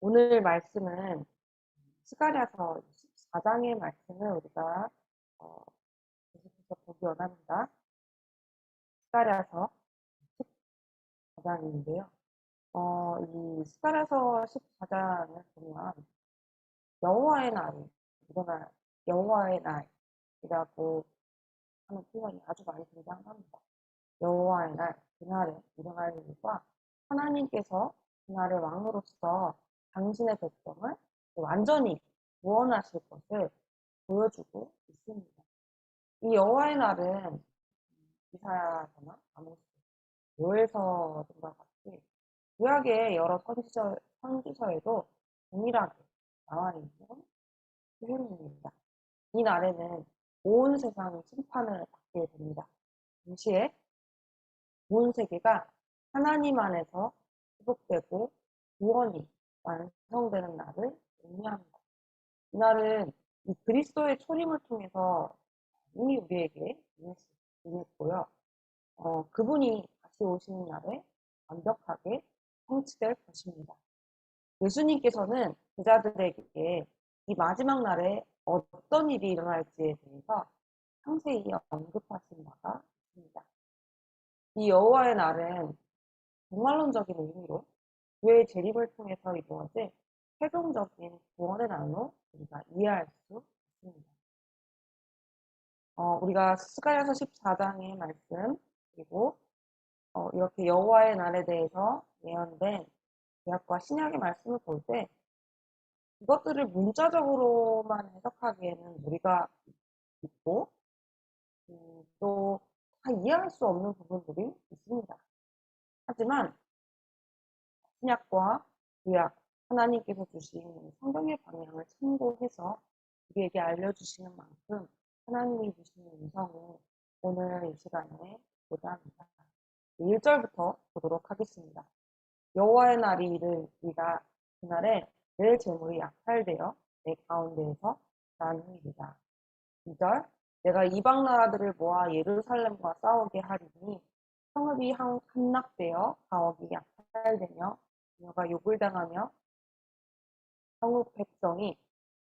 오늘 말씀은 스가랴서 14장의 말씀을 우리가 어, 계속해서 보기 원합니다. 스가랴서 14장인데요. 어, 이 스가랴서 14장을 보면 여호와의 날이 일어날 여호와의 날이라고 하는 표현이 아주 많이 등장합니다. 여호와의 날, 그날에 일어날 일과 하나님께서 그날의 왕으로서 당신의 백성을 완전히 구원하실 것을 보여주고 있습니다. 이 여호와의 날은 이사야서나 아모스, 요엘서 등과 같이 구약의 여러 선지서, 선지서에도 동일하게 나와 있는 표현입니다. 이 날에는 온 세상이 심판을 받게 됩니다. 동시에 온 세계가 하나님 안에서 회복되고 구원이 완성되는 날을 의미합니다. 이날은 이 그리스도의 초림을 통해서 이미 우리에게 임했고요. 어, 그분이 다시 오시는 날에 완벽하게 성취될 것입니다. 예수님께서는 제자들에게 이 마지막 날에 어떤 일이 일어날지에 대해서 상세히 언급하신 바가 있습니다. 이 여호와의 날은 종말론적인 의미로 그의 재림을 통해서 이루어질 최종적인 구원의 날로 우리가 이해할 수 있습니다. 어, 우리가 스가랴서 14장의 말씀 그리고 어, 이렇게 여호와의 날에 대해서 예언된 구약과 신약의 말씀을 볼 때 이것들을 문자적으로만 해석하기에는 무리가 있고 음, 또다 이해할 수 없는 부분들이 있습니다. 하지만 신약과 구약 하나님께서 주신 성경의 방향을 참고해서 우리에게 알려주시는 만큼 하나님이 주시는 음성을 오늘 이 시간에 보자 합니다. 1절부터 보도록 하겠습니다. 여호와의 날이 이르리라 그날에 내 재물이 약탈되어 내 가운데에서 나누리라. 2절 내가 이방 나라들을 모아 예루살렘과 싸우게 하리니 성읍이 함락되어 가옥이 약탈되며 그녀가 욕을 당하며 성읍 백성이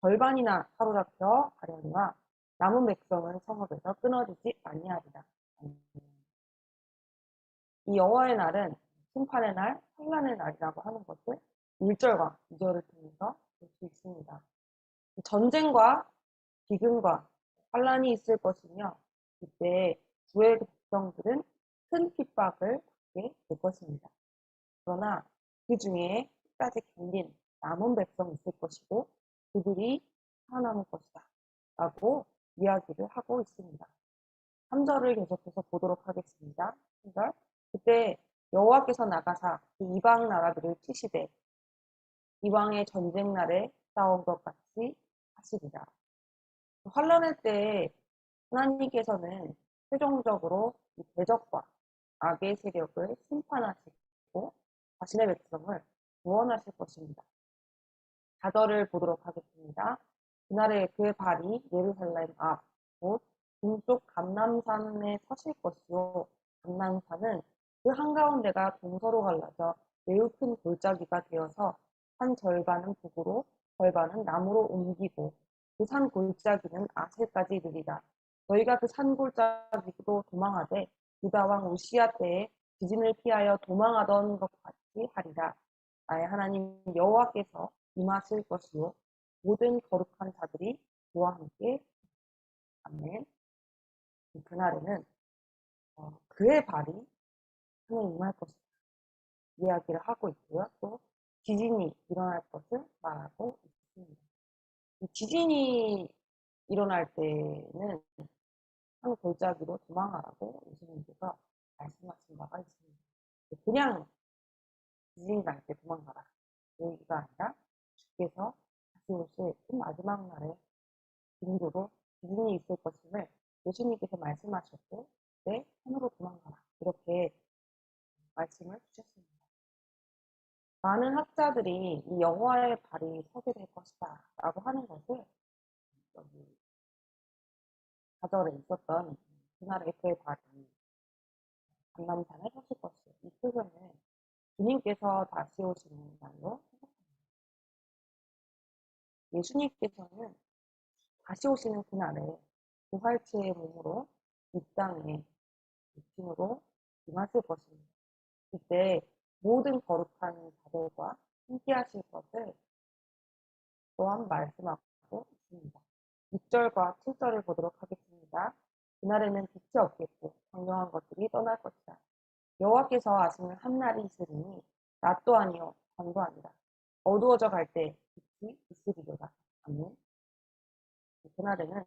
절반이나 사로잡혀 가려니와 남은 백성은 성읍에서 끊어지지 아니하리라. 이 여호와의 날은 심판의 날, 환란의 날이라고 하는 것을 1절과 2절을 통해서 볼 수 있습니다. 전쟁과 비금과 환란이 있을 것이며 그때 주의 백성들은 큰 핍박을 받게 될 것입니다. 그러나 그 중에 끝까지 견딘 남은 백성이 있을 것이고 그들이 살아남을 것이다. 라고 이야기를 하고 있습니다. 3절을 계속해서 보도록 하겠습니다. 3절 그때 여호와께서 나가사 그 이방 나라들을 치시되 이방의 전쟁 날에 싸운 것 같이 하시리라. 환란할 때 하나님께서는 최종적으로 이 대적과 악의 세력을 심판하시고 자신의 백성을 구원하실 것입니다. 4절을 보도록 하겠습니다. 그날에 그의 발이 예루살렘 앞, 곧 동쪽 감남산에 서실 것이요. 감남산은 그 한가운데가 동서로 갈라져 매우 큰 골짜기가 되어서 한 절반은 북으로, 절반은 남으로 옮기고 그 산 골짜기는 아셀까지 이르리라. 너희가 그 산 골짜기로 도망하되 유다왕 우시아 때에 지진을 피하여 도망하던 것 같이 하리라. 나의 하나님 여호와께서 임하실 것이요 모든 거룩한 자들이 그와 함께 아멘. 그날에는 어, 그의 발이 하늘 임할 것이다. 이야기를 하고 있고요. 또 지진이 일어날 것을 말하고 있습니다. 지진이 일어날 때는 한 골짜기로 도망하라고 예수님께서 말씀하신 바가 있습니다. 그냥 때 도망가라. 얘기가 아니라 주께서 다시 오실 그 마지막 날에 빈도로 지진이 있을 것임을 예수님께서 말씀하셨고 네, 산으로 도망가라. 이렇게 말씀을 주셨습니다. 많은 학자들이 이 영화의 발이 서게 될 것이다 라고 하는 것을 여기 가절에 있었던 그날의 그의 발이 강남산에 서실 것이요. 이 표현을 주님께서 다시 오시는 날로. 예수님께서는 다시 오시는 그날에 부활체의 몸으로 이 땅에 육신으로 임하실 것입니다. 그때 모든 거룩한 자들과 함께 하실 것을 또한 말씀하고 있습니다. 6절과 7절을 보도록 하겠습니다. 그날에는 빛이 없겠고 광명한 것들이 떠날 것이다. 여호와께서 아시는 한 날이 있으리니 낮도 아니요 밤도 아니라 어두워져 갈 때 빛이 있으리로다. 아멘. 그날에는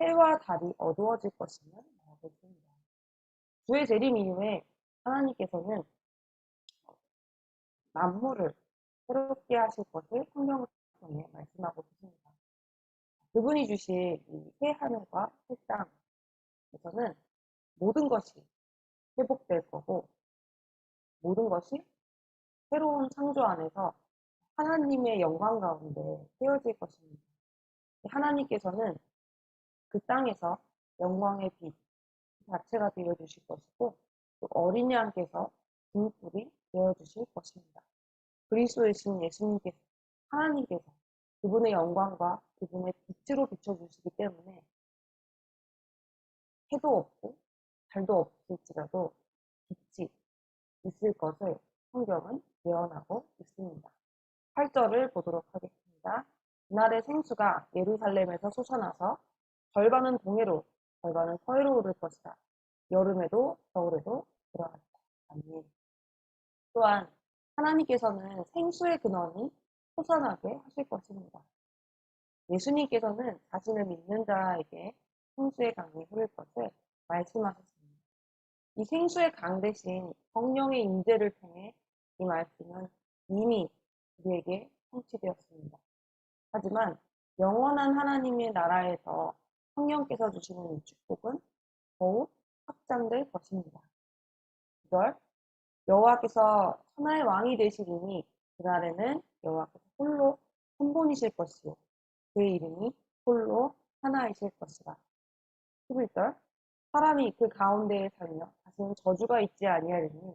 해와 달이 어두워질 것이며 나오고 있습니다. 주의 재림 이후에 하나님께서는 만물을 새롭게 하실 것을 성경을 통해 말씀하고 계십니다. 그분이 주실 이새 하늘과 새 땅에서는 모든 것이 회복될 거고 모든 것이 새로운 창조 안에서 하나님의 영광 가운데 세워질 것입니다. 하나님께서는 그 땅에서 영광의 빛 자체가 되어주실 것이고 또 어린 양께서 등불이 되어주실 것입니다. 그리스도의 신 예수님께서 하나님께서 그분의 영광과 그분의 빛으로 비춰주시기 때문에 해도 없고 달도 없을지라도 빛이 있을 것을 성경은 예언하고 있습니다. 8절을 보도록 하겠습니다. 그날의 생수가 예루살렘에서 솟아나서 절반은 동해로 절반은 서해로 오를 것이다. 여름에도 겨울에도 돌아갔다. 아멘. 또한 하나님께서는 생수의 근원이 솟아나게 하실 것입니다. 예수님께서는 자신을 믿는 자에게 생수의 강이 흐를 것을 말씀하셨습니다. 이 생수의 강 대신 성령의 임재를 통해 이 말씀은 이미 우리에게 성취되었습니다. 하지만 영원한 하나님의 나라에서 성령께서 주시는 이 축복은 더욱 확장될 것입니다. 9절 여호와께서 천하의 왕이 되시리니 그날에는 여호와께서 홀로 한 분이실 것이요 그의 이름이 홀로 하나이실 것이라. 11절 사람이 그 가운데에 살며 다시는 저주가 있지 아니하리니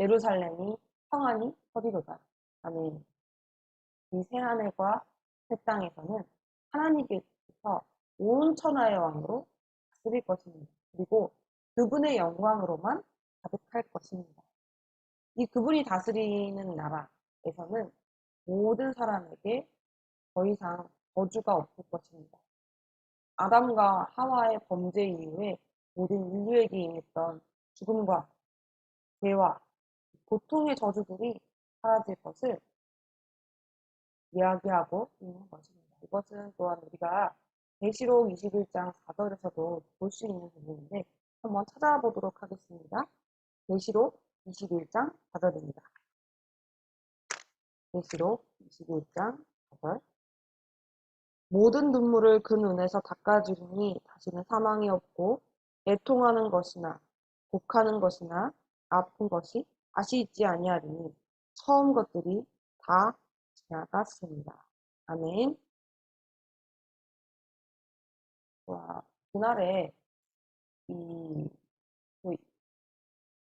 예루살렘이 평안히 서리로다. 아멘. 이 새하늘과 새 땅에서는 하나님께서 온 천하의 왕으로 다스릴 것입니다. 그리고 그분의 영광으로만 가득할 것입니다. 이 그분이 다스리는 나라에서는 모든 사람에게 더 이상 저주가 없을 것입니다. 아담과 하와의 범죄 이후에 모든 인류에게 임했던 죽음과 죄와 고통의 저주들이 사라질 것을 이야기하고 있는 것입니다. 이것은 또한 우리가 계시록 21장 4절에서도 볼 수 있는 부분인데 한번 찾아보도록 하겠습니다. 계시록 21장 4절입니다. 계시록 21장 4절 모든 눈물을 그 눈에서 닦아주리니 다시는 사망이 없고 애통하는 것이나 곡하는 것이나 아픈 것이 다시 있지 아니하리니 처음 것들이 다 지나갔습니다. 아멘. 와, 그날에 이, 그,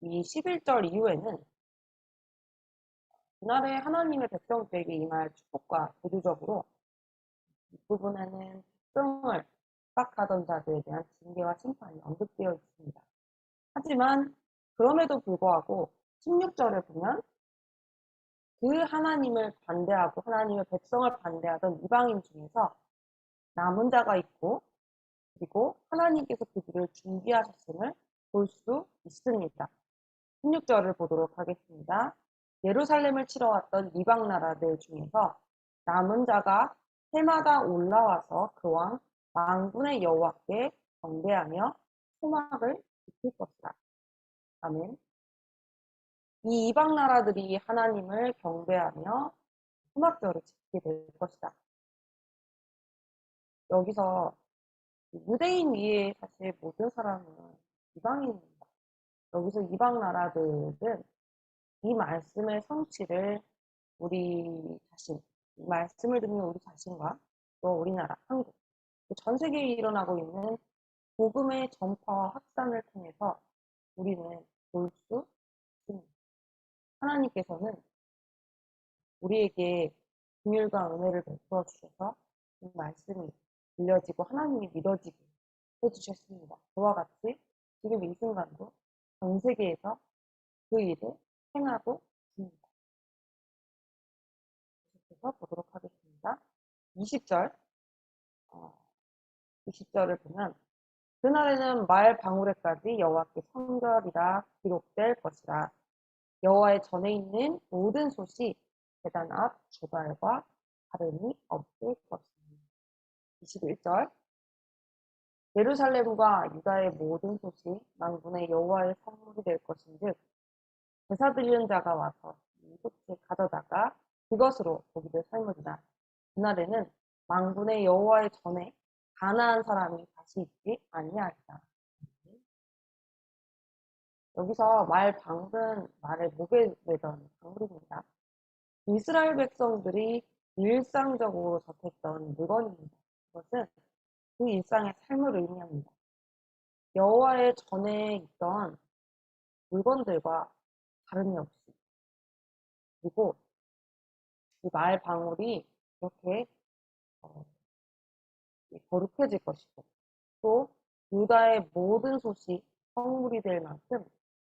이 11절 이후에는 그날에 하나님의 백성들에게 임할 축복과 대조적으로 뒷부분에는 백성을 핍박하던 자들에 대한 징계와 심판이 언급되어 있습니다. 하지만 그럼에도 불구하고 16절을 보면 그 하나님을 반대하고 하나님의 백성을 반대하던 이방인 중에서 남은 자가 있고 그리고 하나님께서 그들을 준비하셨음을 볼 수 있습니다. 16절을 보도록 하겠습니다. 예루살렘을 치러 왔던 이방 나라들 중에서 남은 자가 해마다 올라와서 그왕 망군의 여호와께 경배하며 소망을 지킬 것이다. 아멘. 이 이방 나라들이 하나님을 경배하며 소막절을 지키게 될 것이다. 여기서 유대인 위에 사실 모든 사람은 이방인입니다. 여기서 이방 나라들은 이 말씀의 성취를 우리 자신, 이 말씀을 듣는 우리 자신과 또 우리나라, 한국, 전 세계에 일어나고 있는 복음의 전파와 확산을 통해서 우리는 볼 수 있습니다. 하나님께서는 우리에게 긍휼과 은혜를 베풀어 주셔서 이 말씀이 들려지고 하나님이 믿어지게 해주셨습니다. 그와 같이 지금 이 순간도 전 세계에서 그 일을 행하고 있습니다. 계속해서 보도록 하겠습니다. 20절, 어, 20절을 보면 그날에는 말 방울에까지 여호와께 성결이라 기록될 것이라 여호와의 전에 있는 모든 솥이 계단 앞 조발과 다름이 없을 것입니다. 21절 예루살렘과 유다의 모든 솥이 망군의 여호와의 성물이 될 것인즉 제사 드리는 자가 와서 이 솥을 가져다가 그것으로 고기를 삶으리라. 그날에는 망군의 여호와의 전에 가나안 사람이 다시 있지 아니하리라. 여기서 말 방은 말을 목에 매던 방울입니다. 이스라엘 백성들이 일상적으로 접했던 물건입니다. 그것은 그 일상의 삶을 의미합니다. 여호와의 전에 있던 물건들과 다름이 없이 그리고 이 말 방울이 이렇게 어, 거룩해질 것이고 또 유다의 모든 솥이 성물이 될 만큼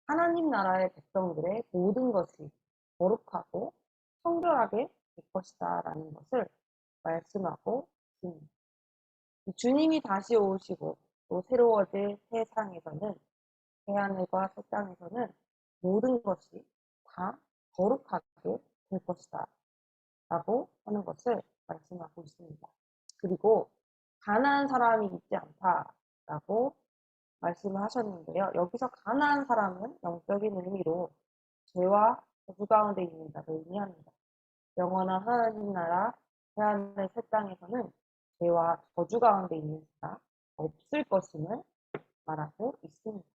하나님 나라의 백성들의 모든 것이 거룩하고 성결하게 될 것이다 라는 것을 말씀하고 있습니다. 주님이 다시 오시고 또 새로워질 세상에서는 해하늘과 새 땅에서는 모든 것이 다 거룩하게 될 것이다 라고 하는 것을 말씀하고 있습니다. 그리고 가난한 사람이 있지 않다라고 말씀을 하셨는데요. 여기서 가난한 사람은 영적인 의미로 죄와 저주 가운데 있는 자를 의미합니다. 영원한 하나님 나라 해안의 새 땅에서는 죄와 저주 가운데 있는 자가 없을 것임을 말하고 있습니다.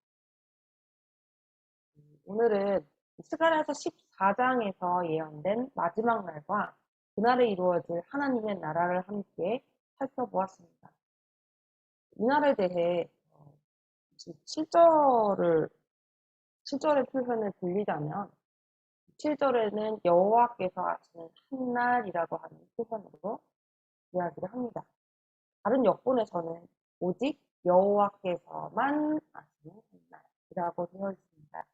오늘은 스가랴서 14장에서 예언된 마지막 날과 그날에 이루어질 하나님의 나라를 함께 살펴보았습니다. 이 날에 대해 7절을 7절의 표현을 빌리자면 7절에는 여호와께서 하시는 한날이라고 하는 표현으로 이야기를 합니다. 다른 역본에서는 오직 여호와께서만 하시는 한날이라고 되어 있습니다.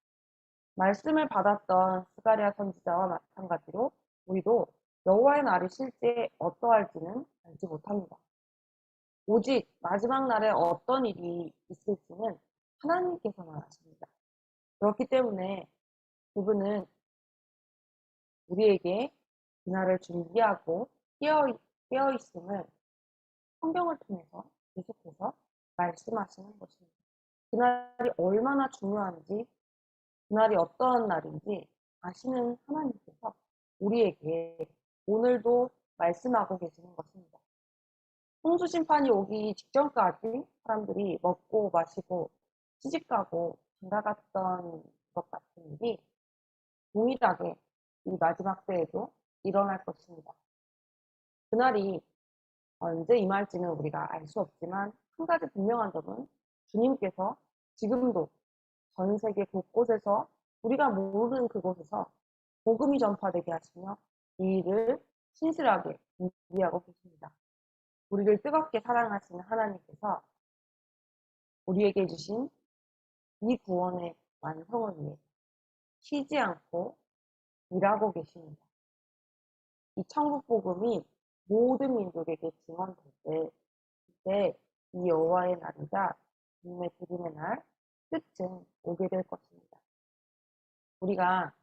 말씀을 받았던 스가리아 선지자와 마찬가지로 우리도 여호와의 날이 실제 어떠할지는 알지 못합니다. 오직 마지막 날에 어떤 일이 있을지는 하나님께서만 아십니다. 그렇기 때문에 그분은 우리에게 그날을 준비하고 깨어, 깨어 있음을 성경을 통해서 계속해서 말씀하시는 것입니다. 그날이 얼마나 중요한지, 그날이 어떠한 날인지 아시는 하나님께서 우리에게 오늘도 말씀하고 계시는 것입니다. 홍수 심판이 오기 직전까지 사람들이 먹고 마시고 시집가고 장가갔던 것 같은 일이 동일하게 이 마지막 때에도 일어날 것입니다. 그날이 언제 임할지는 우리가 알 수 없지만 한 가지 분명한 점은 주님께서 지금도 전 세계 곳곳에서 우리가 모르는 그곳에서 복음이 전파되게 하시며 이 일을 신실하게 준비하고 계십니다. 우리를 뜨겁게 사랑하시는 하나님께서 우리에게 주신 이 구원의 완성을 위해 쉬지 않고 일하고 계십니다. 이 천국 복음이 모든 민족에게 증언될 때, 그때 이 여호와의 날이자 주님의 부름의 날, 끝은 오게 될 것입니다. 우리가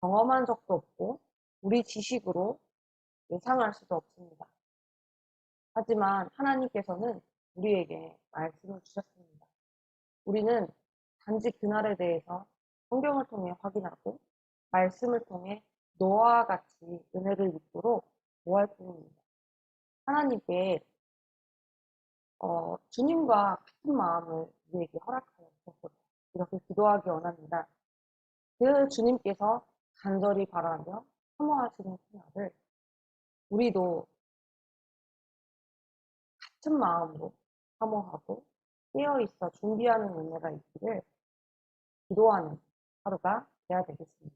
경험한 적도 없고 우리 지식으로 예상할 수도 없습니다. 하지만 하나님께서는 우리에게 말씀을 주셨습니다. 우리는 단지 그날에 대해서 성경을 통해 확인하고 말씀을 통해 노아와 같이 은혜를 입도록 구할 뿐입니다. 하나님께 어, 주님과 같은 마음을 우리에게 허락하여 주셔서 이렇게 기도하기 원합니다. 그 주님께서 간절히 바라며 사모하시는 그날을 우리도 같은 마음으로 사모하고 깨어있어 준비하는 은혜가 있기를 기도하는 하루가 돼야 되겠습니다.